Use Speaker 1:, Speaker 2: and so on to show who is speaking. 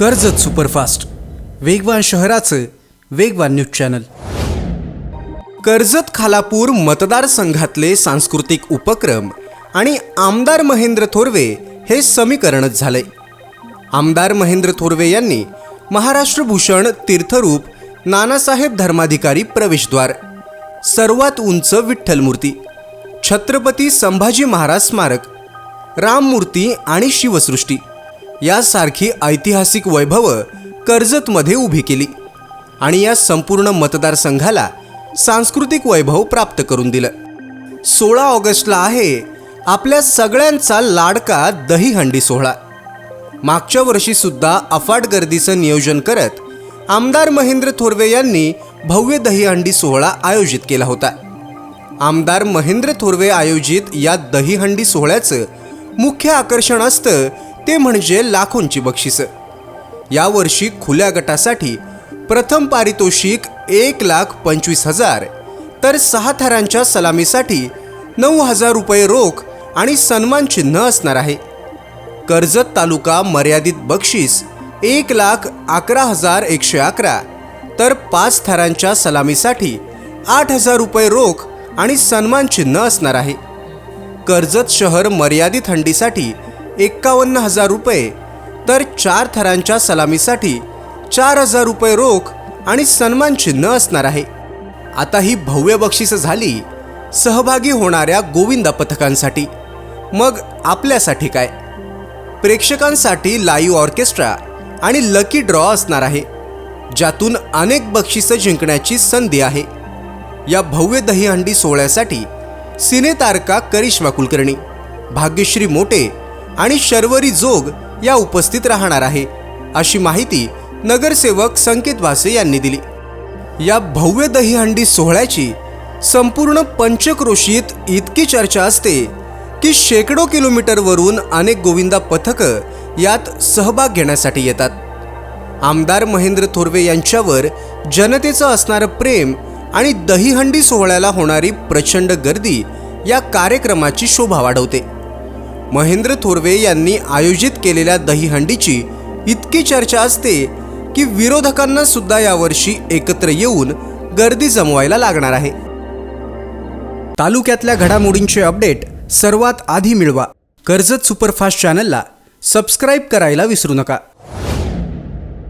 Speaker 1: Karjat superfast. वेगवान शहराचं वेगवान न्यूज चॅनल. कर्जत खालापूर मतदारसंघातले सांस्कृतिक उपक्रम आणि आमदार महेंद्र थोरवे हे समीकरणच झालंय. आमदार महेंद्र थोरवे यांनी महाराष्ट्र भूषण तीर्थरूप नानासाहेब धर्माधिकारी प्रवेशद्वार सर्वात उंच विठ्ठल मूर्ती छत्रपती संभाजी महाराज स्मारक राममूर्ती आणि शिवसृष्टी. यासारखी ऐतिहासिक वैभवं कर्जतमध्ये उभी केली आणि या संपूर्ण मतदारसंघाला सांस्कृतिक वैभव प्राप्त करून दिलं. सोळा ऑगस्टला आहे आपल्या सगळ्यांचा लाडका दहीहंडी सोहळा. मागच्या वर्षीसुद्धा अफाट गर्दीचं नियोजन करत आमदार महेंद्र थोरवे यांनी भव्य दहीहंडी सोहळा आयोजित केला होता. आमदार महेंद्र थोरवे आयोजित या दहीहंडी सोहळ्याचं मुख्य आकर्षण असतं ते म्हणजे लाखोंची बक्षिसं. यावर्षी खुल्या गटासाठी प्रथम पारितोषिक एक लाख पंचवीस हजार तर सहा थरांच्या सलामीसाठी नऊ हजार रुपये रोख आणि सन्मान चिन्ह असणार आहे. कर्जत तालुका मर्यादित बक्षीस एक लाख अकरा हजार एकशे अकरा तर पाच थरांच्या सलामीसाठी आठ हजार रुपये रोख आणि सन्मान चिन्ह असणार आहे. कर्जत शहर मर्यादित हंडीसाठी एक्कावन्न हजार रुपये. तर चार थरांच्या सलामीसाठी चार हजार रुपये रोख आणि सन्मान चिन्ह असणार आहे. आता ही भव्य बक्षिसं झाली सहभागी होणाऱ्या गोविंदा पथकांसाठी. मग आपल्यासाठी काय? प्रेक्षकांसाठी लाईव्ह ऑर्केस्ट्रा आणि लकी ड्रॉ असणार आहे ज्यातून अनेक बक्षिसं जिंकण्याची संधी आहे. या भव्य दहीहंडी सोहळ्यासाठी सिनेतारका करिश्मा कुलकर्णी भाग्यश्री मोटे आणि शर्वरी जोग या उपस्थित राहणार आहे अशी माहिती नगरसेवक संकेत भासे यांनी दिली. या भव्य दहीहंडी सोहळ्याची संपूर्ण पंचक्रोशीत इतकी चर्चा असते की शेकडो किलोमीटरवरून अनेक गोविंदा पथकं यात सहभाग घेण्यासाठी येतात. आमदार महेंद्र थोरवे यांच्यावर जनतेचं असणारं प्रेम आणि दहीहंडी सोहळ्याला होणारी प्रचंड गर्दी या कार्यक्रमाची शोभा वाढवते. महेंद्र थोरवे यांनी आयोजित केलेल्या दहीहंडीची इतकी चर्चा असते की विरोधकांना सुद्धा यावर्षी एकत्र येऊन गर्दी जमवायला लागणार आहे. तालुक्यातल्या घडामोडींचे अपडेट सर्वात आधी मिळवा. कर्जत सुपरफास्ट चॅनलला सबस्क्राईब करायला विसरू नका.